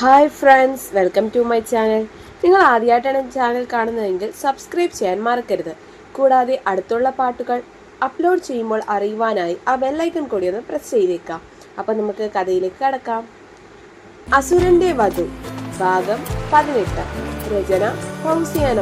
Hi friends welcome to my channel നിങ്ങൾ ആദ്യമായിട്ടാണ് channel കാണുന്നതെങ്കിൽ സബ്സ്ക്രൈബ് ചെയ്യാൻ മറക്കരുത്. കൂടാതെ അടുത്തുള്ള പാട്ടുകൾ അപ്ലോഡ് ചെയ്യുമ്പോൾ അറിയുവാനായി ആ ബെല്ലൈക്കൺ കൂടി ഒന്ന് പ്രസ് ചെയ്തേക്കാം അപ്പം നമുക്ക് കഥയിലേക്ക് കടക്കാം. അസുരന്റെ വധു ഭാഗം പതിനെട്ട്. രചന ഫൗസിയ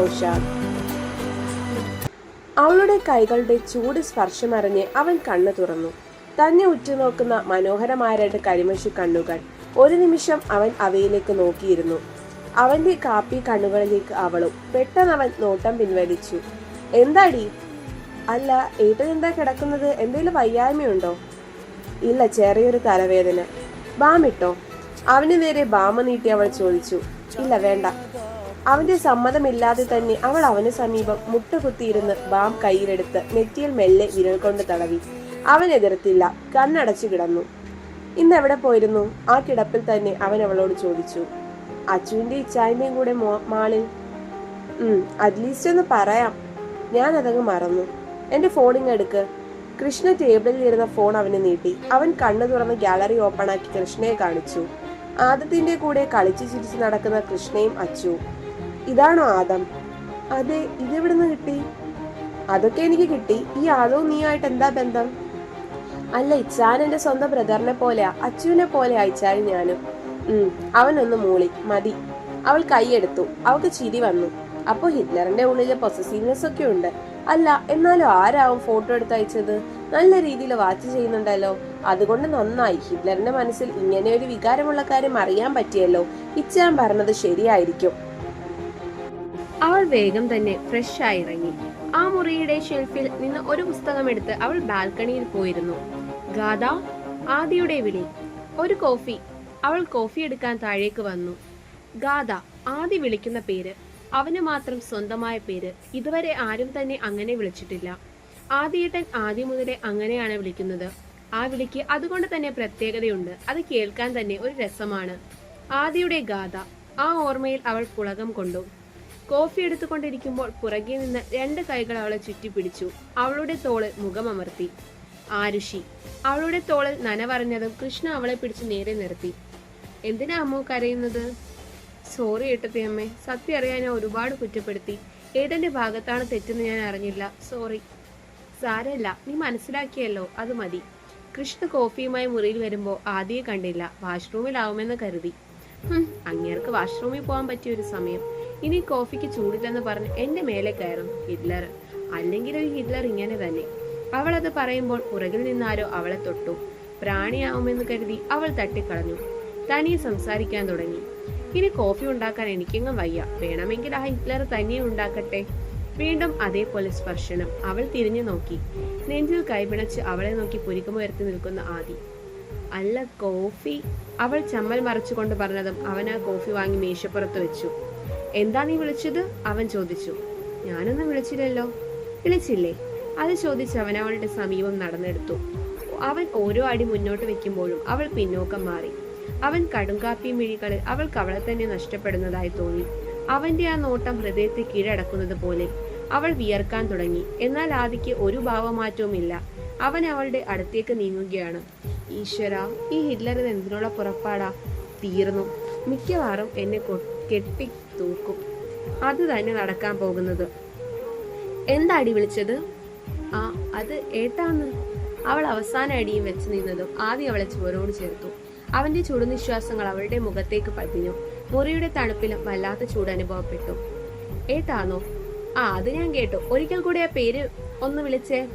അവളുടെ കൈകളുടെ ചൂട് സ്പർശമറിഞ്ഞ് അവൻ കണ്ണു തുറന്നു. തന്നെ ഉറ്റുനോക്കുന്ന മനോഹരമായ രണ്ട് കരിമഷി കണ്ണുകൾ. ഒരു നിമിഷം അവൻ അവയിലേക്ക് നോക്കിയിരുന്നു. അവന്റെ കാപ്പി കണ്ണുകളിലേക്ക് അവളും പെട്ടെന്ന് അവൻ നോട്ടം പിൻവലിച്ചു. എന്താടി? അല്ല ഏട്ടൻ എന്താ കിടക്കുന്നത്? എന്തെങ്കിലും വയ്യായ്മയുണ്ടോ? ഇല്ല ചെറിയൊരു തലവേദന. ബാമിട്ടോ അവന് നേരെ ബാമ നീട്ടി അവൾ ചോദിച്ചു. ഇല്ല വേണ്ട. അവന്റെ സമ്മതമില്ലാതെ തന്നെ അവൾ അവന് സമീപം മുട്ടുകുത്തിയിരുന്ന് ബാം കയ്യിലെടുത്ത് നെറ്റിയിൽ മെല്ലെ വിരൽ കൊണ്ട് തടവി. അവൻ എതിർത്തില്ല. കണ്ണടച്ചു കിടന്നു. ഇന്ന് എവിടെ പോയിരുന്നു? ആ കിടപ്പിൽ തന്നെ അവൻ അവളോട് ചോദിച്ചു. അച്ചുവിന്റെ ഇച്ചായ്മയും കൂടെ മാളിൽ. അറ്റ്ലീസ്റ്റ് ഒന്ന് പറയാം. ഞാൻ അതങ്ങ് മറന്നു. എന്റെ ഫോണിങ് എടുക്ക്. കൃഷ്ണ ടേബിളിൽ ഇരുന്ന ഫോൺ അവന് നീട്ടി. അവൻ കണ്ണു തുറന്ന് ഗാലറി ഓപ്പൺ ആക്കി കൃഷ്ണയെ കാണിച്ചു. ആദത്തിന്റെ കൂടെ കളിച്ചു ചിരിച്ച് നടക്കുന്ന കൃഷ്ണയും അച്ചു. ഇതാണോ ആദം? അതെ ഇതെവിടുന്ന് കിട്ടി? അതൊക്കെ എനിക്ക് കിട്ടി. ഈ ആദവും നീയായിട്ട് എന്താ ബന്ധം? അല്ല ഇച്ചാൻ എന്റെ സ്വന്തം ബ്രദറിനെ പോലെയാ അച്ചുവിനെ പോലെ അയച്ചാൽ ഞാനും. ഉം അവനൊന്ന് മൂളി മതി. അവൾ കൈയെടുത്തു അവൾക്ക് ചിരി വന്നു. അപ്പൊ ഹിറ്റ്ലറിന്റെ ഉള്ളിലെ പൊസസീവ്നെസ് ഒക്കെ ഉണ്ട്. അല്ല എന്നാലും ആരാവും ഫോട്ടോ എടുത്ത് അയച്ചത്? നല്ല രീതിയിൽ വാച്ച് ചെയ്യുന്നുണ്ടല്ലോ. അതുകൊണ്ട് നന്നായി. ഹിറ്റ്ലറിന്റെ മനസ്സിൽ ഇങ്ങനെ ഒരു വികാരമുള്ള കാര്യം അറിയാൻ പറ്റിയല്ലോ. ഇച്ചാൻ പറഞ്ഞത് ശരിയായിരിക്കും. അവൾ വേഗം തന്നെ ഫ്രഷ് ആയി ഇറങ്ങി. ആ മുറിയുടെ ഷെൽഫിൽ നിന്ന് ഒരു പുസ്തകം എടുത്ത് അവൾ ബാൽക്കണിയിൽ പോയിരുന്നു. ഗാഥ ആദിയുടെ വിളി. ഒരു കോഫി. അവൾ കോഫി എടുക്കാൻ താഴേക്ക് വന്നു. ഗാഥ ആദി വിളിക്കുന്ന പേര്. അവന് മാത്രം സ്വന്തമായ പേര്. ഇതുവരെ ആരും തന്നെ അങ്ങനെ വിളിച്ചിട്ടില്ല. ആദിയേട്ടൻ ആദ്യം മുതലേ അങ്ങനെയാണ് വിളിക്കുന്നത്. ആ വിളിക്ക് അതുകൊണ്ട് തന്നെ പ്രത്യേകതയുണ്ട്. അത് കേൾക്കാൻ തന്നെ ഒരു രസമാണ്. ആദിയുടെ ഗാഥ ആ ഓർമ്മയിൽ അവൾ പുളകം കൊണ്ടു. കോഫി എടുത്തുകൊണ്ടിരിക്കുമ്പോൾ പുറകെ നിന്ന് രണ്ട് കൈകൾ അവളെ ചുറ്റിപ്പിടിച്ചു. അവളുടെ തോളിൽ മുഖമമർത്തി. ആരുഷി. അവളുടെ തോളിൽ നനവറിഞ്ഞതും കൃഷ്ണ അവളെ പിടിച്ച് നേരെ നിർത്തി. എന്തിനാ അമ്മു കരയുന്നത്? സോറി ഏട്ടത്തി അമ്മേ സത്യം അറിയാൻ ഞാൻ ഒരുപാട് കുറ്റപ്പെടുത്തി. ഏതെന്റെ ഭാഗത്താണ് തെറ്റെന്ന് ഞാൻ അറിഞ്ഞില്ല. സോറി സാരല്ല നീ മനസ്സിലാക്കിയല്ലോ അത് മതി. കൃഷ്ണ കോഫിയുമായി മുറിയിൽ വരുമ്പോൾ ആദ്യം കണ്ടില്ല വാഷ്റൂമിലാവുമെന്ന് കരുതി. അങ്ങേർക്ക് വാഷ്റൂമിൽ പോകാൻ പറ്റിയ ഒരു സമയം. ഇനി കോഫിക്ക് ചൂടില്ലെന്ന് പറഞ്ഞ് എന്റെ മേലെ കയറും ഹിറ്റ്ലർ. അല്ലെങ്കിൽ ഒരു ഹിറ്റ്ലർ ഇങ്ങനെ തന്നെ. അവൾ അത് പറയുമ്പോൾ പുറകിൽ നിന്നാരോ അവളെ തൊട്ടു. പ്രാണിയാവുമെന്ന് കരുതി അവൾ തട്ടിക്കളഞ്ഞു. തനിയെ സംസാരിക്കാൻ തുടങ്ങി. ഇനി കോഫി ഉണ്ടാക്കാൻ എനിക്കെങ്ങും വയ്യ. വേണമെങ്കിൽ ആ ഹിറ്റ്ലർ തനിയെ ഉണ്ടാക്കട്ടെ. വീണ്ടും അതേപോലെ സ്പർശനം അവൾ തിരിഞ്ഞു നോക്കി. നെഞ്ചിൽ കൈപിണച്ച് അവളെ നോക്കി പുരികമുയർത്തി നിൽക്കുന്ന ആദി. അല്ല കോഫി? അവൾ ചമ്മൽ മറച്ചുകൊണ്ട് പറഞ്ഞതും അവൻ ആ കോഫി വാങ്ങി മേശപ്പുറത്ത് വെച്ചു. എന്താ നീ വിളിച്ചത്? അവൻ ചോദിച്ചു. ഞാനൊന്നും വിളിച്ചില്ലല്ലോ. വിളിച്ചില്ലേ? അത് ചോദിച്ച് അവൻ അവളുടെ സമീപം നടന്നെടുത്തു. അവൻ ഓരോ അടി മുന്നോട്ട് വെക്കുമ്പോഴും അവൾ പിന്നോക്കം മാറി. അവൻ കടുങ്കാപ്പി മിഴികളിൽ അവൾക്ക് അവളെ തന്നെ നഷ്ടപ്പെടുന്നതായി തോന്നി. അവന്റെ ആ നോട്ടം ഹൃദയത്തെ കീഴടക്കുന്നത് പോലെ അവൾ വിയർക്കാൻ തുടങ്ങി. എന്നാൽ ആദിക്ക് ഒരു ഭാവമാറ്റവുമില്ല. അവൻ അവളുടെ അടുത്തേക്ക് നീങ്ങുകയാണ്. ഈശ്വര ഈ ഹിറ്റ്ലർ ഇത് എന്തിനുള്ള പുറപ്പാടാ? തീർന്നു. മിക്കവാറും എന്നെ കെട്ടി തൂക്കും അത് തന്നെ നടക്കാൻ പോകുന്നത്. എന്താടി വിളിച്ചത്? ആ അത് ഏട്ടാന്ന്. അവൾ അവസാന അടിയും വെച്ച് നിന്നതും ആദ്യം അവളെ ചുവരോട് ചേർത്തു. അവന്റെ ചുടുനിശ്വാസങ്ങൾ അവളുടെ മുഖത്തേക്ക് പതിഞ്ഞു. മുറിയുടെ തണുപ്പിലും വല്ലാത്ത ചൂട് അനുഭവപ്പെട്ടു ഏട്ടാന്നോ? ആ അത് ഞാൻ കേട്ടു. ഒരിക്കൽ കൂടി ആ പേര് ഒന്ന് വിളിച്ചേ.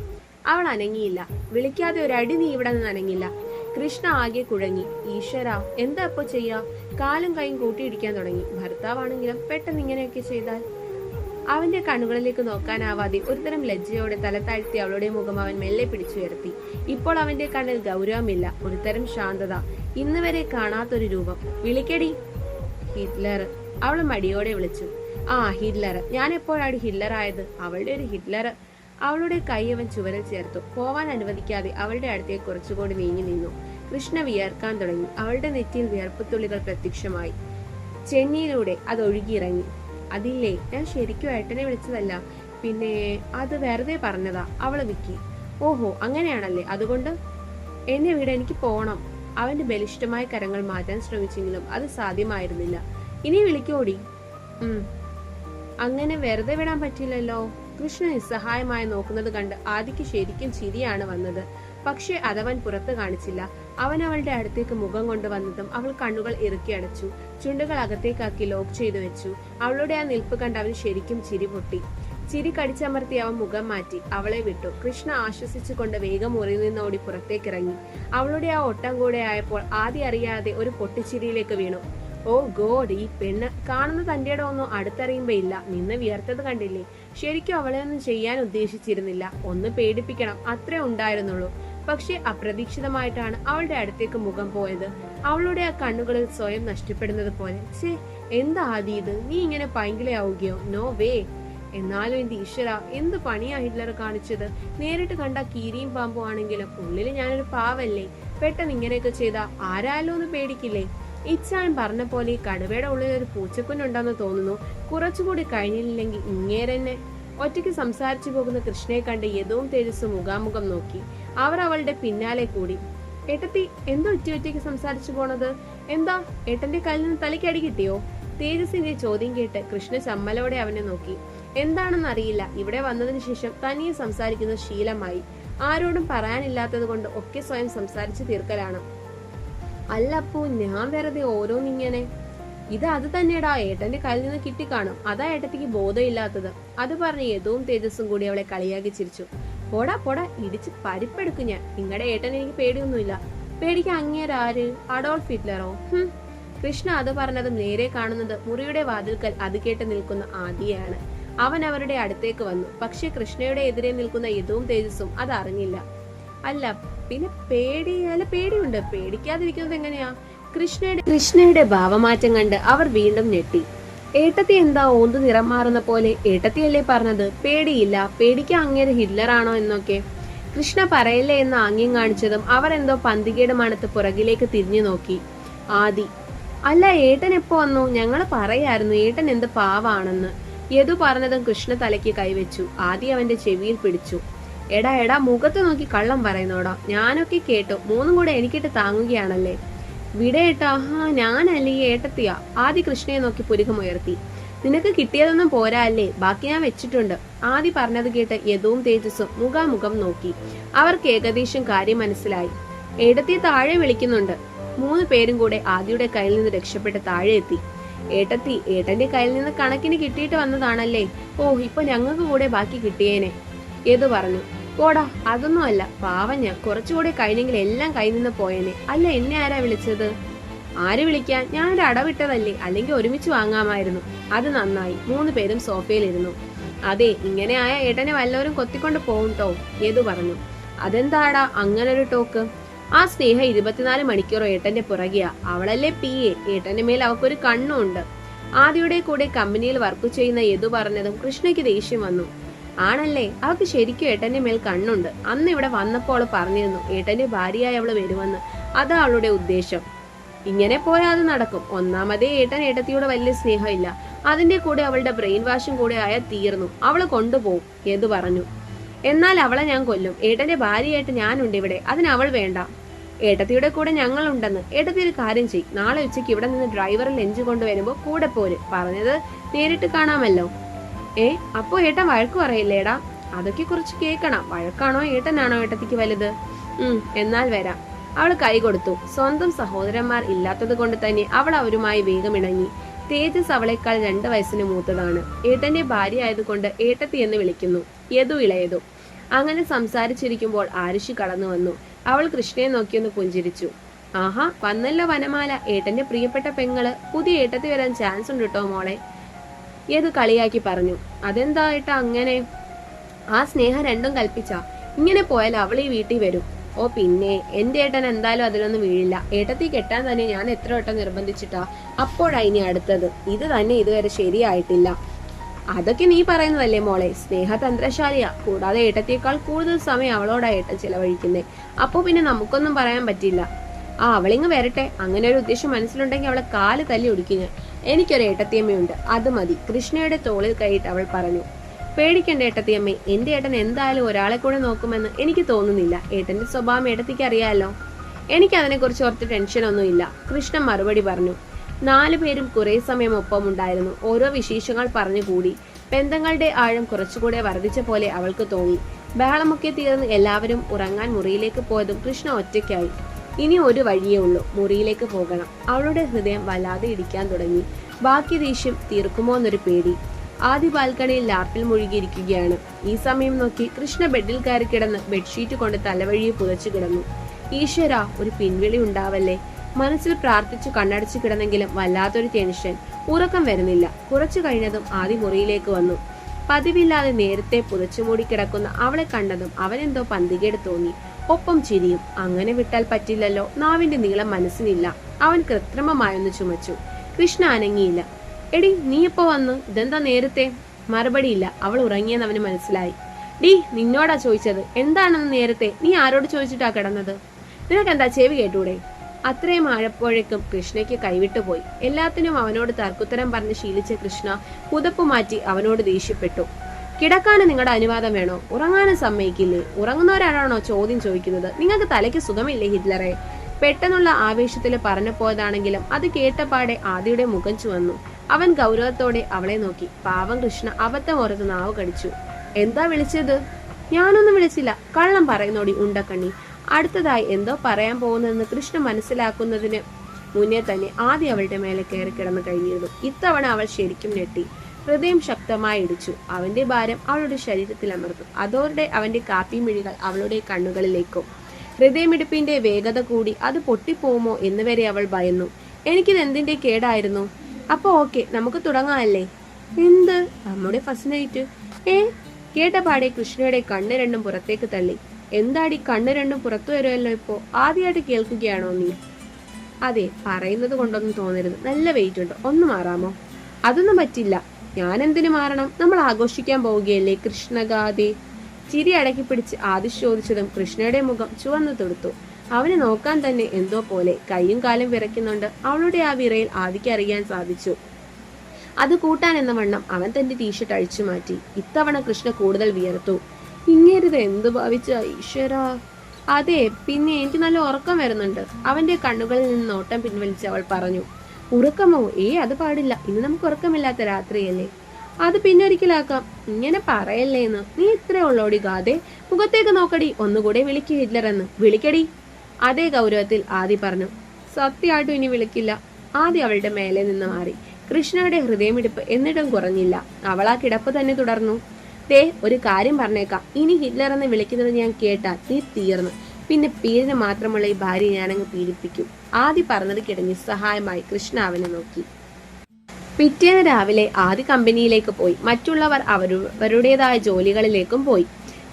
അവൾ അനങ്ങിയില്ല. വിളിക്കാതെ ഒരടി നീ ഇവിടെ നിന്ന് അനങ്ങില്ല. കൃഷ്ണ ആകെ കുഴങ്ങി. ഈശ്വര എന്താ ഇപ്പൊ ചെയ്യാ? കാലും കൈയും കൂട്ടിയിടിക്കാൻ തുടങ്ങി. ഭർത്താവാണെങ്കിലും പെട്ടെന്ന് ഇങ്ങനെയൊക്കെ ചെയ്താൽ അവന്റെ കണ്ണുകളിലേക്ക് നോക്കാനാവാതെ ഒരുതരം ലജ്ജയോടെ തല താഴ്ത്തി അവളുടെ മുഖം അവൻ മെല്ലെ പിടിച്ചുയർത്തി. ഇപ്പോൾ അവന്റെ കണ്ണിൽ ഗൗരവമില്ല ഒരുതരം ശാന്തത. ഇന്ന് വരെ കാണാത്തൊരു രൂപം. വിളിക്കടി. ഹിറ്റ്ലർ. അവൾ മടിയോടെ വിളിച്ചു. ആ ഹിറ്റ്ലർ. ഞാൻ എപ്പോഴാണ് ഹിറ്റ്ലർ ആയത്? അവളുടെ ഒരു ഹിറ്റ്ലർ. അവളുടെ കൈ അവൻ ചുവരിൽ ചേർത്തു. പോവാൻ അനുവദിക്കാതെ അവളുടെ അടുത്തേക്ക് കുറച്ചുകൂടി നീങ്ങി നിന്നു. കൃഷ്ണ വിയർക്കാൻ തുടങ്ങി. അവളുടെ നെറ്റിയിൽ വിയർപ്പുത്തുള്ളികൾ പ്രത്യക്ഷമായി. ചെന്നിയിലൂടെ അത് ഒഴുകിയിറങ്ങി. അതില്ലേ ഞാൻ ശരിക്കും ഏട്ടനെ വിളിച്ചതല്ല. പിന്നെ അത് വെറുതെ പറഞ്ഞതാ അവൾ വിക്കി. ഓഹോ അങ്ങനെയാണല്ലേ? അതുകൊണ്ട് എന്നെ വീട് എനിക്ക് പോകണം അവന്റെ ബലിഷ്ടമായ കരങ്ങൾ മാറ്റാൻ ശ്രമിച്ചെങ്കിലും അത് സാധ്യമായിരുന്നില്ല. ഇനി വിളിക്കോടി. അങ്ങനെ വെറുതെ വിടാൻ പറ്റില്ലല്ലോ കൃഷ്ണ നിസ്സഹായമായി നോക്കുന്നത് കണ്ട് ആദിക്ക് ശരിക്കും ചിരിയാണ് വന്നത്. പക്ഷേ അതവൻ പുറത്തു കാണിച്ചില്ല. അവൻ അവളുടെ അടുത്തേക്ക് മുഖം കൊണ്ടുവന്നതും അവൾ കണ്ണുകൾ ഇറുക്കി അടച്ചു. ചുണ്ടുകൾ അകത്തേക്കാക്കി ലോക്ക് ചെയ്തു വെച്ചു. അവളുടെ ആ നിൽപ്പ് കണ്ട് അവൻ ശരിക്കും ചിരി പൊട്ടി. ചിരി കടിച്ചമർത്തി അവൻ മുഖം മാറ്റി. അവളെ വിട്ടു. കൃഷ്ണ ആശ്വസിച്ചുകൊണ്ട് വേഗം മുറിയിൽ നിന്നോടി പുറത്തേക്കിറങ്ങി. അവളുടെ ആ ഒട്ടം കൂടെ ആയപ്പോൾ ആദ്യം അറിയാതെ ഒരു പൊട്ടിച്ചിരിയിലേക്ക് വീണു. ഓ ഗോഡ് ഈ പെണ്ണ്. കാണുന്ന തന്റെ ഒന്നും അടുത്തറിയുമ്പോ ഇല്ല. നിന്ന് വിയർത്തത് കണ്ടില്ലേ? ശരിക്കും അവളെ ഒന്നും ചെയ്യാൻ ഉദ്ദേശിച്ചിരുന്നില്ല. ഒന്ന് പേടിപ്പിക്കണം അത്രേ ഉണ്ടായിരുന്നുള്ളൂ. പക്ഷെ അപ്രതീക്ഷിതമായിട്ടാണ് അവളുടെ അടുത്തേക്ക് മുഖം പോയത്. അവളുടെ ആ കണ്ണുകളിൽ സ്വയം നഷ്ടപ്പെടുന്നത് പോലെ ചേ എന്താ ആദി ഇത്? നീ ഇങ്ങനെ പൈങ്കിളയാവുകയോ? നോ വേ എന്നാലും എന്റെ ഈശ്വര എന്ത് പണിയാ ഹിറ്റ്ലർ കാണിച്ചത്? നേരിട്ട് കണ്ട കീരിയും പാമ്പും ആണെങ്കിലും ഉള്ളിൽ ഞാനൊരു പാവല്ലേ? പെട്ടെന്ന് ഇങ്ങനെയൊക്കെ ചെയ്ത ആരായാലും ഒന്ന് പേടിക്കില്ലേ? ഇച്ചാൻ പറഞ്ഞ പോലെ കടുവയുടെ ഉള്ളിൽ ഒരു പൂച്ചക്കുഞ്ഞുണ്ടെന്ന് തോന്നുന്നു. കുറച്ചുകൂടി കഴിഞ്ഞില്ലെങ്കിൽ ഇങ്ങേരെന്നെ ഒറ്റയ്ക്ക് സംസാരിച്ചു പോകുന്ന കൃഷ്ണയെ കണ്ട് യദവും തേജസ്സും മുഖാമുഖം നോക്കി. അവർ അവളുടെ പിന്നാലെ കൂടി. ഏട്ടത്തി എന്താ ഒറ്റ ഒറ്റയ്ക്ക് സംസാരിച്ചു പോണത്? എന്താ ഏട്ടന്റെ കയ്യിൽ നിന്ന് തലയ്ക്ക് അടി കിട്ടിയോ? തേജസിന്റെ ചോദ്യം കേട്ട് കൃഷ്ണ ചമ്മലോടെ അവനെ നോക്കി. എന്താണെന്ന് അറിയില്ല. ഇവിടെ വന്നതിന് ശേഷം തനിയെ സംസാരിക്കുന്ന ശീലമായി. ആരോടും പറയാനില്ലാത്തത് കൊണ്ട് ഒക്കെ സ്വയം സംസാരിച്ചു തീർക്കലാണ്. അല്ല അപ്പു ഞാൻ വെറുതെ ഓരോന്നിങ്ങനെ. ഇത് അത് തന്നെടാ ഏട്ടന്റെ കയ്യിൽ നിന്ന് കിട്ടിക്കാണും. അതാ ഏട്ടത്തിക്ക് ബോധമില്ലാത്തത്. അത് പറഞ്ഞ് യദവും തേജസ്സും കൂടി അവളെ കളിയാക്കി ചിരിച്ചു. പോടാ പോടാ ഇടിച്ച് പരിപ്പെടുക്കും ഞാൻ. നിങ്ങളുടെ ഏട്ടൻ എനിക്ക് പേടിയൊന്നുമില്ല. പേടിക്ക് അങ്ങേരാര് അഡോൾഫ് ഹിറ്റ്ലറോ? കൃഷ്ണ അത് പറഞ്ഞത് നേരെ കാണുന്നത് മുറിയുടെ വാതിൽക്കൽ അത് കേട്ട് നിൽക്കുന്ന ആദിയാണ്. അവൻ അവരുടെ അടുത്തേക്ക് വന്നു. പക്ഷെ കൃഷ്ണയുടെ എതിരെ നിൽക്കുന്ന യദവും തേജസ്സും അത് അറിഞ്ഞില്ല അല്ല പിന്നെ പേടി അല്ല പേടിയുണ്ട്. പേടിക്കാതിരിക്കുന്നത് എങ്ങനെയാ? കൃഷ്ണയുടെ കൃഷ്ണയുടെ ഭാവമാറ്റം കണ്ട് അവർ വീണ്ടും ഞെട്ടി. ഏട്ടത്തി എന്താ ഓന്ത് നിറം മാറുന്ന പോലെ? ഏട്ടത്തിയല്ലേ പറഞ്ഞത്? പേടിയില്ല. പേടിക്കാൻ അങ്ങേര് ഹിറ്റ്ലറാണോ എന്നൊക്കെ. കൃഷ്ണ പറയല്ലേ എന്ന് ആംഗ്യം കാണിച്ചതും അവർ എന്തോ പന്തികേട് മണത്ത് പുറകിലേക്ക് തിരിഞ്ഞു നോക്കി. ആദി അല്ല ഏട്ടൻ എപ്പോ വന്നു? ഞങ്ങൾ പറയായിരുന്നു ഏട്ടൻ എന്ത് പാവാണെന്ന്. യദു പറഞ്ഞതും കൃഷ്ണ തലയ്ക്ക് കൈവച്ചു. ആദി അവന്റെ ചെവിയിൽ പിടിച്ചു. എടാ എടാ മുഖത്ത് നോക്കി കള്ളം പറയുന്നോടാ. ഞാനൊക്കെ കേട്ടു. മൂന്നും കൂടെ എനിക്കിട്ട് താങ്ങുകയാണല്ലേ. വിടേട്ടാ ആ ഞാനല്ലേ ഈ ഏട്ടത്തിയാ. ആദി കൃഷ്ണയെ നോക്കി പുരുകമുയർത്തി. നിനക്ക് കിട്ടിയതൊന്നും പോരാ അല്ലേ ബാക്കി ഞാൻ വെച്ചിട്ടുണ്ട്. ആദി പറഞ്ഞത് കേട്ട് യദവും തേജസ്സും മുഖാമുഖം നോക്കി. അവർക്ക് ഏകദേശം കാര്യം മനസ്സിലായി. ഏട്ടത്തി താഴെ വിളിക്കുന്നുണ്ട്. മൂന്ന് പേരും കൂടെ ആദിയുടെ കയ്യിൽ നിന്ന് രക്ഷപ്പെട്ട് താഴെ എത്തി. ഏട്ടത്തി ഏട്ടന്റെ കയ്യിൽ നിന്ന് കണക്കിന് കിട്ടിയിട്ട് വന്നതാണല്ലേ? ഓ ഇപ്പൊ ഞങ്ങൾക്ക് കൂടെ ബാക്കി കിട്ടിയേനെ. ഏതു പറഞ്ഞു. പോടാ അതൊന്നും അല്ല പാവം ഞാൻ കുറച്ചുകൂടെ കഴിഞ്ഞെങ്കിൽ എല്ലാം കൈ നിന്ന് പോയേനെ. അല്ല എന്നെ ആരാ വിളിച്ചത്? ആര് വിളിക്കാൻ? ഞാൻ ഒരു അടവിട്ടതല്ലേ? അല്ലെങ്കിൽ ഒരുമിച്ച് വാങ്ങാമായിരുന്നു. അത് നന്നായി. മൂന്ന് പേരും സോഫയിലിരുന്നു. അതെ ഇങ്ങനെ ആയ ഏട്ടനെ വല്ലവരും കൊത്തിക്കൊണ്ട് പോകും ട്ടോ ഏതു പറഞ്ഞു. അതെന്താടാ അങ്ങനൊരു ടോക്ക്? ആ സ്നേഹ ഇരുപത്തിനാല് മണിക്കൂറോ ഏട്ടന്റെ പുറകെയാ. അവളല്ലേ പി എ. ഏട്ടന്റെ മേൽ അവക്കൊരു കണ്ണുണ്ട്. ആദ്യയുടെ കൂടെ കമ്പനിയിൽ വർക്ക് ചെയ്യുന്ന യദു പറഞ്ഞതും കൃഷ്ണയ്ക്ക് ദേഷ്യം വന്നു. ആണല്ലേ? അവൾക്ക് ശരിക്കും ഏട്ടന്റെ മേൽ കണ്ണുണ്ട്. അന്ന് ഇവിടെ വന്നപ്പോൾ അവൾ പറഞ്ഞിരുന്നു ഏട്ടന്റെ ഭാര്യയായി അവൾ വരുമെന്ന്. അതാ അവളുടെ ഉദ്ദേശം. ഇങ്ങനെ പോയാൽ അത് നടക്കും. ഒന്നാമതേ ഏട്ടൻ ഏട്ടത്തിയോട് വലിയ സ്നേഹമില്ല. അതിന്റെ കൂടെ അവളുടെ ബ്രെയിൻ വാഷും കൂടെ ആയാൽ തീർന്നു. അവൾ കൊണ്ടുപോകും എന്ന് പറഞ്ഞു. എന്നാൽ അവളെ ഞാൻ കൊല്ലും. ഏട്ടന്റെ ഭാര്യയായിട്ട് ഞാനുണ്ട് ഇവിടെ. അതിന് അവൾ വേണ്ട. ഏട്ടത്തിയുടെ കൂടെ ഞങ്ങളുണ്ടെന്ന്. ഏട്ടത്തി ഒരു കാര്യം ചെയ്യും. നാളെ ഉച്ചയ്ക്ക് ഇവിടെ നിന്ന് ഡ്രൈവർ ലഞ്ച് കൊണ്ടുവരുമ്പോ കൂടെ പോര്. പറഞ്ഞത് നേരിട്ട് കാണാമല്ലോ. ഏ അപ്പോ ഏട്ടൻ വഴക്ക് പറയില്ലേടാ? അതൊക്കെ കുറച്ച് കേൾക്കണം. വഴക്കാണോ ഏട്ടനാണോ ഏട്ടത്തിക്ക് വലുത്? ഉം എന്നാൽ വരാം. അവൾ കൈ കൊടുത്തു. സ്വന്തം സഹോദരന്മാർ ഇല്ലാത്തത് കൊണ്ട് തന്നെ അവൾ അവരുമായി വേഗം ഇണങ്ങി. തേജസ് അവളെക്കാൾ രണ്ട് വയസ്സിന് മൂത്തതാണ്. ഏട്ടന്റെ ഭാര്യ ആയതുകൊണ്ട് ഏട്ടത്തി എന്ന് വിളിക്കുന്നു. യദു ഇളയതു. അങ്ങനെ സംസാരിച്ചിരിക്കുമ്പോൾ ആരുഷി കടന്നു വന്നു. അവൾ കൃഷ്ണയെ നോക്കിയൊന്ന് പുഞ്ചിരിച്ചു. ആഹാ വന്നല്ലോ വനമാല. ഏട്ടന്റെ പ്രിയപ്പെട്ട പെങ്ങൾ. പുതിയ ഏട്ടത്തി വരാൻ ചാൻസ് ഉണ്ട് കേട്ടോ മോളെ? ഏത് കളിയാക്കി പറഞ്ഞു? അതെന്താ ഏട്ടാ അങ്ങനെ? ആ സ്നേഹം രണ്ടും കൽപ്പിച്ച. ഇങ്ങനെ പോയാൽ അവൾ ഈ വീട്ടിൽ വരും. ഓ പിന്നെ എന്റെ ഏട്ടൻ എന്തായാലും അതിലൊന്നും വീഴില്ല. ഏട്ടത്തി കെട്ടാൻ തന്നെ ഞാൻ എത്ര വട്ടം നിർബന്ധിച്ചിട്ടാ? അപ്പോഴാ ഇനി അടുത്തത്. ഇത് തന്നെ ഇതുവരെ ശരിയായിട്ടില്ല. അതൊക്കെ നീ പറയുന്നതല്ലേ മോളെ? സ്നേഹതന്ത്രശാലിയാ. കൂടാതെ ഏട്ടത്തേക്കാൾ കൂടുതൽ സമയം അവളോടാ ഏട്ടൻ ചിലവഴിക്കുന്നേ. അപ്പോ പിന്നെ നമുക്കൊന്നും പറയാൻ പറ്റില്ല. ആ അവളിങ്ങ് വരട്ടെ. അങ്ങനെ ഒരു ഉദ്ദേശം മനസ്സിലുണ്ടെങ്കിൽ അവളെ കാൽ തല്ലി ഒടിക്കും ഞാൻ. എനിക്കൊരു ഏട്ടത്തിയമ്മയുണ്ട്. അത് മതി. കൃഷ്ണയുടെ തോളിൽ കൈയിട്ട് അവൾ പറഞ്ഞു പേടിക്കണ്ട ഏട്ടത്തിയമ്മ എന്റെ ഏട്ടൻ എന്തായാലും ഒരാളെ കൂടെ നോക്കുമെന്ന് എനിക്ക് തോന്നുന്നില്ല. ഏട്ടന്റെ സ്വഭാവം ഏട്ടത്തിക്ക് അറിയാമല്ലോ എനിക്ക് അതിനെക്കുറിച്ച് ഓർത്ത് ടെൻഷനൊന്നുമില്ല കൃഷ്ണൻ മറുപടി പറഞ്ഞു നാലു പേരും കുറേ സമയം ഒപ്പമുണ്ടായിരുന്നു. ഓരോ വിശേഷങ്ങൾ പറഞ്ഞുകൂടി. ബന്ധങ്ങളുടെ ആഴം കുറച്ചുകൂടെ വർദ്ധിച്ച പോലെ അവൾക്ക് തോന്നി. ബഹളമൊക്കെ തീർന്ന് എല്ലാവരും ഉറങ്ങാൻ മുറിയിലേക്ക് പോയതും കൃഷ്ണ ഒറ്റയ്ക്കായി. ഇനി ഒരു വഴിയേ ഉള്ളൂ. മുറിയിലേക്ക് പോകണം. അവളുടെ ഹൃദയം വല്ലാതെ ഇടിക്കാൻ തുടങ്ങി. ബാക്കി ദേഷ്യം തീർക്കുമോ എന്നൊരു പേടി. ആദ്യ ബാൽക്കണിയിൽ ലാപ്പിൽ മുഴുകിയിരിക്കുകയാണ്. ഈ സമയം നോക്കി കൃഷ്ണ ബെഡിൽ കയറി കിടന്ന് ബെഡ്ഷീറ്റ് കൊണ്ട് തലവഴിയെ പുതച്ചു കിടന്നു. ഈശ്വര ഒരു പിൻവിളി ഉണ്ടാവല്ലേ? മനസ്സിൽ പ്രാർത്ഥിച്ചു കണ്ണടച്ചു കിടന്നെങ്കിലും വല്ലാത്തൊരു ടെൻഷൻ. ഉറക്കം വരുന്നില്ല. കുറച്ചു കഴിഞ്ഞതും ആദ്യ മുറിയിലേക്ക് വന്നു. പതിവില്ലാതെ നേരത്തെ പുതച്ചു മൂടി കിടക്കുന്ന അവളെ കണ്ടതും അവനെന്തോ പന്തികേട് തോന്നി. ഒപ്പം ചിരിയും. അങ്ങനെ വിട്ടാൽ പറ്റില്ലല്ലോ. നാവിന്റെ നീളം മനസ്സിനില്ല. അവൻ കൃത്രിമമായൊന്ന് ചുമച്ചു. കൃഷ്ണ അനങ്ങിയില്ല. എടി നീ ഇപ്പോ വന്നു? ഇതെന്താ നേരത്തെ? മറുപടിയില്ല. അവൾ ഉറങ്ങിയെന്ന് അവന് മനസ്സിലായി. ഡീ നിന്നോടാ ചോദിച്ചത്. എന്താണെന്ന് നേരത്തെ? നീ ആരോട് ചോദിച്ചിട്ടാ കിടന്നത്? നിനക്കെന്താ ചെവി കേട്ടൂടെ? അത്രയും ആഴപ്പോഴേക്കും കൃഷ്ണയ്ക്ക് കൈവിട്ടുപോയി എല്ലാത്തിനും അവനോട് തർക്കുത്തരം പറഞ്ഞ് ശീലിച്ച കൃഷ്ണ പുതപ്പ് മാറ്റി അവനോട് ദേഷ്യപ്പെട്ടു. കിടക്കാനും നിങ്ങളുടെ അനുവാദം വേണോ? ഉറങ്ങാനും സമ്മതിക്കില്ലേ? ഉറങ്ങുന്നവരാണോ ചോദ്യം ചോദിക്കുന്നത്? നിങ്ങൾക്ക് തലയ്ക്ക് സുഖമില്ലേ ഹിറ്റ്ലറെ? പെട്ടെന്നുള്ള ആവേശത്തിൽ പറഞ്ഞു പോയതാണെങ്കിലും അത് കേട്ടപാടെ ആദിയുടെ മുഖം ചുവന്നു. അവൻ ഗൗരവത്തോടെ അവളെ നോക്കി. പാവം കൃഷ്ണ അബദ്ധം ഓർത്ത് നാവ് കടിച്ചു. എന്താ വിളിച്ചത്? ഞാനൊന്നും വിളിച്ചില്ല. കള്ളം പറയുന്നോടി ഉണ്ടക്കണ്ണി. അടുത്തതായി എന്തോ പറയാൻ പോകുന്നതെന്ന് കൃഷ്ണ മനസ്സിലാക്കുന്നതിന് മുന്നേ തന്നെ ആദ്യം അവളുടെ മേലെ കയറി കിടന്നു കഴിഞ്ഞിരുന്നു. ഇത്തവണ അവൾ ശരിക്കും ഞെട്ടി. ഹൃദയം ശക്തമായി ഇടിച്ചു. അവന്റെ ഭാരം അവളുടെ ശരീരത്തിൽ അമർന്നു. അതോടെ അവന്റെ കാപ്പി മിഴികൾ അവളുടെ കണ്ണുകളിലേക്കും. ഹൃദയമിടിപ്പിന്റെ വേഗത കൂടി അത് പൊട്ടിപ്പോകുമോ എന്ന് വരെ അവൾ ഭയന്നു. എനിക്കിത് എന്തിന്റെ കേടായിരുന്നു? അപ്പൊ ഓക്കെ നമുക്ക് തുടങ്ങാമല്ലേ? എന്ത്? നമ്മുടെ ഫസ്റ്റ് നൈറ്റ് ഏ? കേട്ട പാടെ കൃഷ്ണയുടെ കണ്ണ് രണ്ടും പുറത്തേക്ക് തള്ളി. എന്താടി കണ്ണ് രണ്ടും പുറത്തു വരുമല്ലോ ഇപ്പോ? ആദ്യമായിട്ട് കേൾക്കുകയാണോ നീ? അതെ പറയുന്നത് കൊണ്ടൊന്നും തോന്നരുത്. നല്ല വെയിറ്റ് ഉണ്ട്. ഒന്ന് മാറാമോ? അതൊന്നും പറ്റില്ല. ഞാൻ എന്തിനു മാറണം? നമ്മൾ ആഘോഷിക്കാൻ പോവുകയല്ലേ കൃഷ്ണഗാഥി ചിരി അടക്കി പിടിച്ച് ആദിശ് ചോദിച്ചതും കൃഷ്ണയുടെ മുഖം ചുവന്നു തൊടുത്തു. അവനെ നോക്കാൻ തന്നെ എന്തോ പോലെ കൈയും കാലും വിറയ്ക്കുന്നുണ്ട്. അവളുടെ ആ വിറയിൽ ആദിക്ക് അറിയാൻ സാധിച്ചു. അത് കൂട്ടാൻ എന്ന വണ്ണം അവൻ തന്റെ ടീഷർട്ട് അഴിച്ചു മാറ്റി. ഇത്തവണ കൃഷ്ണ കൂടുതൽ വിയർത്തു. ഇങ്ങേരുത് എന്ത് ഭാവിച്ച ഈശ്വര? അതെ പിന്നെ എനിക്ക് നല്ല ഉറക്കം വരുന്നുണ്ട്. അവന്റെ കണ്ണുകളിൽ നിന്ന് നോട്ടം പിൻവലിച്ച് അവൾ പറഞ്ഞു. ഉറക്കമോ ഏ അത് പാടില്ല. ഇന്ന് നമുക്ക് ഉറക്കമില്ലാത്ത രാത്രിയല്ലേ? അത് പിന്നൊരിക്കലാക്കാം ഇങ്ങനെ പറയല്ലേ എന്ന് നീ ഇത്രേ ഉള്ളോടി ഗാതെ മുഖത്തേക്ക് നോക്കടി. ഒന്നുകൂടെ വിളിക്ക് ഹിറ്റ്ലർ എന്ന്. വിളിക്കടി. അതേ ഗൗരവത്തിൽ ആദി പറഞ്ഞു. സത്യമായിട്ടും ഇനി വിളിക്കില്ല. ആദി അവളുടെ മേലെ നിന്ന് മാറി. കൃഷ്ണയുടെ ഹൃദയമിടിപ്പ് എന്നിട്ടും കുറഞ്ഞില്ല. അവൾ ആ കിടപ്പ് തന്നെ തുടർന്നു. ദേ ഒരു കാര്യം പറഞ്ഞേക്കാം. ഇനി ഹിറ്റ്ലർ എന്ന് വിളിക്കുന്നത് ഞാൻ കേട്ടാൽ നീ തീർന്നു. പിന്നെ പേരിന് മാത്രമുള്ള ഈ ഭാര്യ ഞാനങ്ങ് പീഡിപ്പിക്കും. ആദി പറഞ്ഞത് കിടഞ്ഞ് സഹായമായി കൃഷ്ണ അവനെ നോക്കി. പിറ്റേന്ന് രാവിലെ ആദി കമ്പനിയിലേക്ക് പോയി. മറ്റുള്ളവർ അവരുടേതായ ജോലികളിലേക്കും പോയി.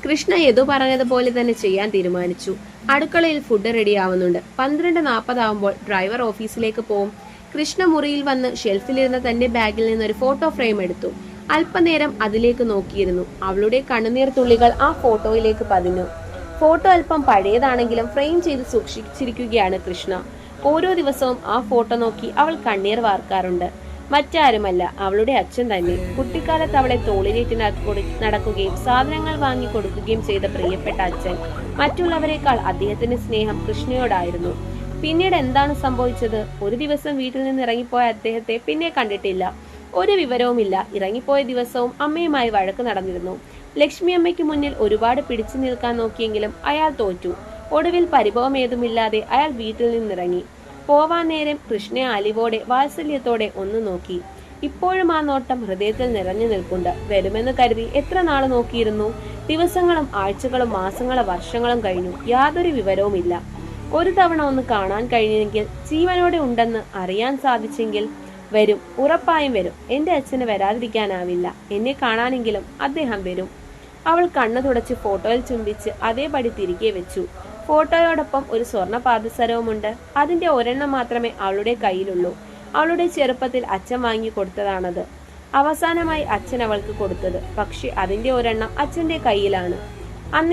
കൃഷ്ണ എതു പറഞ്ഞതുപോലെ തന്നെ ചെയ്യാൻ തീരുമാനിച്ചു. അടുക്കളയിൽ ഫുഡ് റെഡിയാവുന്നുണ്ട് പന്ത്രണ്ട് നാൽപ്പതാവുമ്പോൾ ഡ്രൈവർ ഓഫീസിലേക്ക് പോവും. കൃഷ്ണ മുറിയിൽ വന്ന് ഷെൽഫിലിരുന്ന തന്റെ ബാഗിൽ നിന്ന് ഒരു ഫോട്ടോ ഫ്രെയിം എടുത്തു. അല്പനേരം അതിലേക്ക് നോക്കിയിരുന്നു. അവളുടെ കണ്ണുനീർ തുള്ളികൾ ആ ഫോട്ടോയിലേക്ക് പതിഞ്ഞു. ഫോട്ടോ അല്പം പഴയതാണെങ്കിലും ഫ്രെയിം ചെയ്ത് സൂക്ഷിച്ചിരിക്കുകയാണ് കൃഷ്ണ. ഓരോ ദിവസവും ആ ഫോട്ടോ നോക്കി അവൾ കണ്ണീർ വാർക്കാറുണ്ട്. മറ്റാരുമല്ല അവളുടെ അച്ഛൻ തന്നെ. കുട്ടിക്കാലത്ത് അവളെ തോളിലേറ്റ് നടക്കുകയും സാധനങ്ങൾ വാങ്ങി കൊടുക്കുകയും ചെയ്ത പ്രിയപ്പെട്ട അച്ഛൻ. മറ്റുള്ളവരെക്കാൾ അദ്ദേഹത്തിന്റെ സ്നേഹം കൃഷ്ണയോടായിരുന്നു. പിന്നീട് എന്താണ് സംഭവിച്ചത്? ഒരു ദിവസം വീട്ടിൽ നിന്ന് ഇറങ്ങിപ്പോയ അദ്ദേഹത്തെ പിന്നെ കണ്ടിട്ടില്ല. ഒരു വിവരവുമില്ല. ഇറങ്ങിപ്പോയ ദിവസവും അമ്മയുമായി വഴക്ക് നടന്നിരുന്നു. ലക്ഷ്മി അമ്മയ്ക്ക് മുന്നിൽ ഒരുപാട് പിടിച്ചു നിൽക്കാൻ നോക്കിയെങ്കിലും അയാൾ തോറ്റു. ഒടുവിൽ പരിഭവമേതുമില്ലാതെ അയാൾ വീട്ടിൽ നിന്നിറങ്ങി. പോവാൻ നേരം കൃഷ്ണയെ അലിവോടെ വാത്സല്യത്തോടെ ഒന്ന് നോക്കി. ഇപ്പോഴും ആ നോട്ടം ഹൃദയത്തിൽ നിറഞ്ഞു നിൽപ്പുണ്ട്. വരുമെന്ന് കരുതി എത്ര നാൾ നോക്കിയിരുന്നു? ദിവസങ്ങളും ആഴ്ചകളും മാസങ്ങളും വർഷങ്ങളും കഴിഞ്ഞു. യാതൊരു വിവരവുമില്ല. ഒരു തവണ ഒന്ന് കാണാൻ കഴിഞ്ഞെങ്കിൽ ജീവനോടെ ഉണ്ടെന്ന് അറിയാൻ സാധിച്ചെങ്കിൽ വരും. ഉറപ്പായും വരും. എന്റെ അച്ഛന് വരാതിരിക്കാനാവില്ല. എന്നെ കാണാനെങ്കിലും അദ്ദേഹം വരും. അവൾ കണ്ണു തുടച്ച് ഫോട്ടോയിൽ ചുംബിച്ച് അതേപടി തിരികെ വെച്ചു. ഫോട്ടോയോടൊപ്പം ഒരു സ്വർണ പാദസരവുമുണ്ട് അതിന്റെ ഒരെണ്ണം മാത്രമേ അവളുടെ കയ്യിലുള്ളൂ. അവളുടെ ചെറുപ്പത്തിൽ അച്ഛൻ വാങ്ങി കൊടുത്തതാണത്. അവസാനമായി അച്ഛൻ അവൾക്ക് കൊടുത്തത്. പക്ഷെ അതിന്റെ ഒരെണ്ണം അച്ഛന്റെ കയ്യിലാണ്.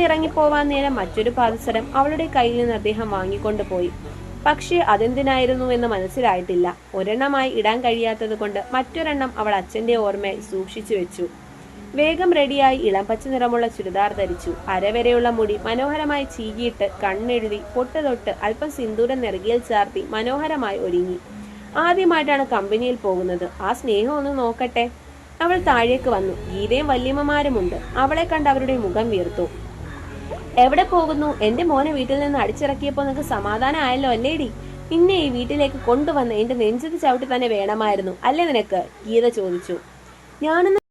ഇറങ്ങിപ്പോവാൻ നേരം മറ്റൊരു പാദസരം അവളുടെ കയ്യിൽ നിന്ന് അദ്ദേഹം വാങ്ങിക്കൊണ്ടുപോയി. പക്ഷേ അതെന്തിനായിരുന്നു എന്ന് മനസ്സിലായിട്ടില്ല. ഒരെണ്ണമായി ഇടാൻ കഴിയാത്തത് കൊണ്ട് മറ്റൊരെണ്ണം അവൾ അച്ഛന്റെ ഓർമ്മയിൽ സൂക്ഷിച്ചു വെച്ചു. വേഗം റെഡിയായി ഇളം പച്ച നിറമുള്ള ചുരിദാർ ധരിച്ചു. അരവരെയുള്ള മുടി മനോഹരമായി ചീകിയിട്ട് കണ്ണെഴുതി പൊട്ട് തൊട്ട് അല്പം സിന്ദൂരം നെറുകിയിൽ ചാർത്തി മനോഹരമായി ഒരുങ്ങി. ആദ്യമായിട്ടാണ് കമ്പനിയിൽ പോകുന്നത്. ആ സ്നേഹം ഒന്ന് നോക്കട്ടെ. അവൾ താഴേക്ക് വന്നു. ഗീതയും വല്യമ്മമാരുമുണ്ട്. അവളെ കണ്ട് അവരുടെ മുഖം വീർത്തു. എവിടെ പോകുന്നു? എന്റെ മോനെ വീട്ടിൽ നിന്ന് അടിച്ചിറക്കിയപ്പോൾ നിനക്ക് സമാധാനമായല്ലോ അല്ലേടി? നിന്നെ ഈ വീട്ടിലേക്ക് കൊണ്ടുവന്ന് എന്റെ നെഞ്ചത്ത് ചവിട്ടി തന്നെ വേണമായിരുന്നു. അല്ലേ നിനക്ക്? ഗീത ചോദിച്ചു. ഞാനൊന്നും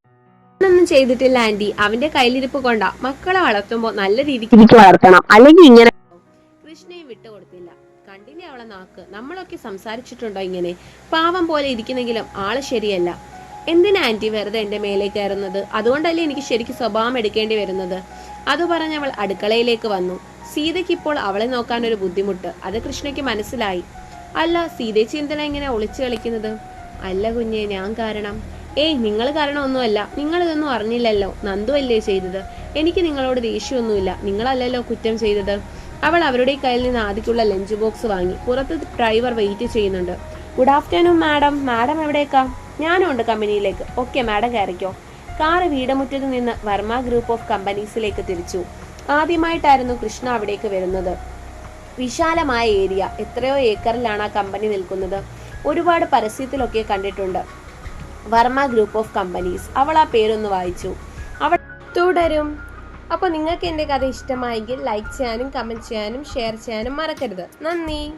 ചെയ്തിട്ടില്ല ആന്റി. അവന്റെ കയ്യിലിരിപ്പ് കൊണ്ട മക്കളെ വളർത്തുമ്പോ നല്ല രീതിക്ക് വളർത്തണം. അല്ലെങ്കിൽ ഇങ്ങനെ കൃഷ്ണയും വിട്ടുകൊടുത്തില്ല കണ്ടില്ലേ അവളെ നാക്ക്? നമ്മളൊക്കെ സംസാരിച്ചിട്ടുണ്ടോ ഇങ്ങനെ? പാവം പോലെ ഇരിക്കുന്നെങ്കിലും ആൾ ശരിയല്ല. എന്തിനാ ആന്റി വെറുതെ എന്റെ മേലെ കയറുന്നത്? അതുകൊണ്ടല്ലേ എനിക്ക് ശരിക്ക് സ്വഭാവം എടുക്കേണ്ടി വരുന്നത്. അത് പറഞ്ഞ് അവൾ അടുക്കളയിലേക്ക് വന്നു. സീതയ്ക്ക് ഇപ്പോൾ അവളെ നോക്കാൻ ഒരു ബുദ്ധിമുട്ട്. അത് കൃഷ്ണയ്ക്ക് മനസ്സിലായി. അല്ല സീതേച്ചി എന്തിനാ ഇങ്ങനെ ഒളിച്ചു കളിക്കുന്നത്? അല്ല കുഞ്ഞെ ഞാൻ കാരണം. ഏയ് നിങ്ങൾ കാരണമൊന്നുമല്ല. നിങ്ങൾ ഇതൊന്നും അറിഞ്ഞില്ലല്ലോ. നന്ദു അല്ലേ ചെയ്തത്. എനിക്ക് നിങ്ങളോട് ദേഷ്യമൊന്നുമില്ല. നിങ്ങളല്ലല്ലോ കുറ്റം ചെയ്തത്. അവൾ അവരുടെ കയ്യിൽ നിന്ന് ആദ്യക്കുള്ള ലഞ്ച് ബോക്സ് വാങ്ങി. പുറത്ത് ഡ്രൈവർ വെയിറ്റ് ചെയ്യുന്നുണ്ട്. Good afternoon madam. മാഡം എവിടേക്കാ? ഞാനും ഉണ്ട് കമ്പനിയിലേക്ക്. ഓക്കെ മാഡം കയറിക്കോ. കാറ് വീടമുറ്റത്ത് നിന്ന് വർമ്മ ഗ്രൂപ്പ് ഓഫ് കമ്പനീസിലേക്ക് തിരിച്ചു. ആദ്യമായിട്ടായിരുന്നു കൃഷ്ണ അവിടേക്ക് വരുന്നത്. വിശാലമായ ഏരിയ. എത്രയോ ഏക്കറിലാണ് ആ കമ്പനി നിൽക്കുന്നത്. ഒരുപാട് പരസ്യത്തിലൊക്കെ കണ്ടിട്ടുണ്ട്. Varma group of companies. അവൾ ആ പേരൊന്ന് വായിച്ചു. അവൾ തുടരും. അപ്പോൾ നിങ്ങൾക്ക് എന്റെ കഥ ഇഷ്ടമായെങ്കിൽ ലൈക്ക് ചെയ്യാനും കമന്റ് ചെയ്യാനും ഷെയർ ചെയ്യാനും മറക്കരുത്. നന്ദി.